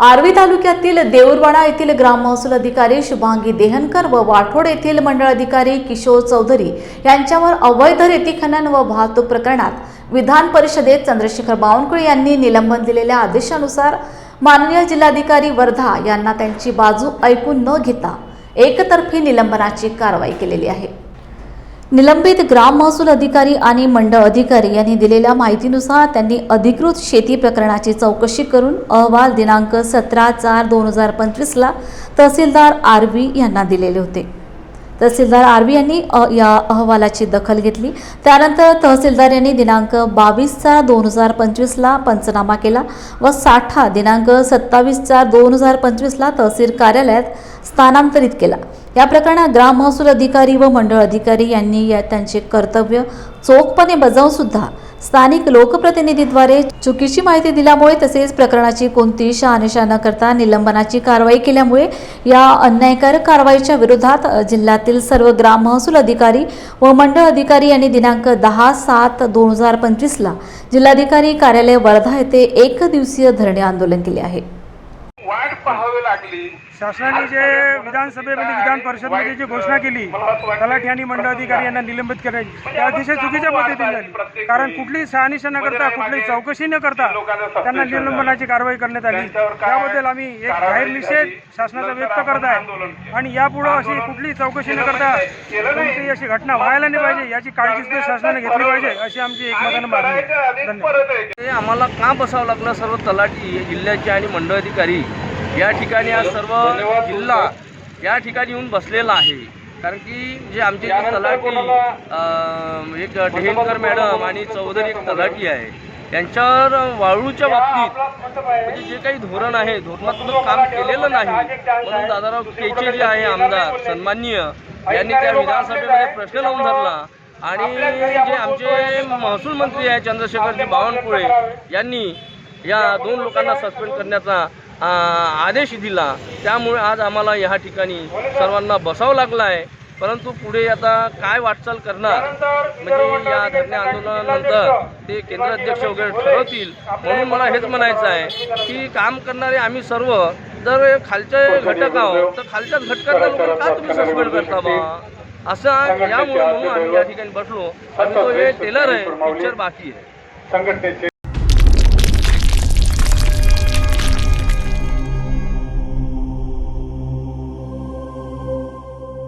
आर्वी तालुक्यातील देऊरवाडा येथील ग्राम महसूल अधिकारी शुभांगी देहनकर व वाठोड येथील मंडळ अधिकारी किशोर चौधरी यांच्यावर अवैध रेती खनन व वाहतूक प्रकरणात विधान परिषदेत चंद्रशेखर बावनकुळे यांनी निलंबन दिलेल्या आदेशानुसार माननीय जिल्हाधिकारी वर्धा यांना त्यांची बाजू ऐकून न घेता एकतर्फी निलंबनाची कारवाई केलेली आहे. निलंबित ग्राम महसूल अधिकारी आणि मंडळ अधिकारी यांनी दिलेल्या माहितीनुसार त्यांनी अधिकृत शेती प्रकरणाची चौकशी करून अहवाल दिनांक सतरा चार दोन हजार पंचवीसला तहसीलदार आर आरवी यांना दिलेले होते. तहसीलदार आरवी यांनी या अहवालाची दखल घेतली. त्यानंतर तहसीलदार यांनी दिनांक बावीस चार दोन हजार पंचवीसला पंचनामा केला व साठा दिनांक सत्तावीस चार दोन हजार पंचवीसला तहसील कार्यालयात स्थानांतरित केला. या प्रकरणात ग्राम महसूल अधिकारी व मंडळ अधिकारी यांनी या त्यांचे कर्तव्य चोखपणे बजावून सुद्धा स्थानिक लोकप्रतिनिधीद्वारे चुकीची माहिती दिल्यामुळे तसेच प्रकरणाची कोणतीही शहानिशा न करता निलंबनाची कारवाई केल्यामुळे या अन्यायकारक कारवाईच्या विरोधात जिल्ह्यातील सर्व ग्राम महसूल अधिकारी व मंडळ अधिकारी यांनी दिनांक दहा सात दोन हजार पंचवीसला जिल्हाधिकारी कार्यालय वर्धा येथे एक दिवसीय धरणे आंदोलन केले आहे. पाहावी लागली. शासनाने जे विधानसभेमध्ये विधान परिषदेमध्ये जी घोषणा केली तलाठी आणि मंडळ अधिकारी यांना निलंबित करायची. त्या अतिशय चुकीच्या पद्धतीने. झाली कारण कुठलीही शहानिशा न करता कुठलीही चौकशी न करता त्यांना निलंबनाची कारवाई करण्यात आली. त्याबद्दल आम्ही एक जाहीर निषेध शासनाचा व्यक्त करत आहे आणि यापुढे अशी कुठलीही चौकशी न करता कोणतीही अशी घटना व्हायला नाही पाहिजे याची काळजी सुद्धा शासनाने घेतली पाहिजे अशी आमची एकमतानं मागणी आम्हाला का बसावं लागलं? सर्व तलाठी जिल्ह्याचे आणि मंडळ अधिकारी या ठिकाणी आज सर्व जिल्हा या ठिकाणी येऊन बसलेला आहे. कारण की जे आमचे जे तलाठी अं, एक ढेंकर मॅडम आणि चौधरी एक तलाठी आहे. त्यांच्यावर वाळूच्या बाबतीत म्हणजे जे काही धोरण आहे धोरणात्मक काम केलेलं नाही. म्हणून दादाराव केचे जे आहे आमदार सन्माननीय. यांनी त्या विधानसभेमध्ये प्रश्न लावून धरला. आणि जे आमचे महसूल मंत्री आहे चंद्रशेखरजी बावनकुळे यांनी या दोन लोकांना सस्पेंड करण्याचा आदेश दिला. त्यामुळे आज आम्हाला या ठिकाणी सर्वांना बसावं लागलं आहे परंतु पुढे आता काय वाटचाल करणार? म्हणजे या धरणे आंदोलनानंतर ते केंद्र अध्यक्ष वगैरे ठरवतील. म्हणून मला हेच म्हणायचं आहे की काम करणारे आम्ही सर्व जर खालचे घटक आहोत तर खालच्याच घटकांना लोकांना का तुम्ही सस्पेंड करता बा? असं यामुळे म्हणून आम्ही या ठिकाणी बसलो. आणि तो हे टेलर आहे पिक्चर बाकी आहे. संघटनेचे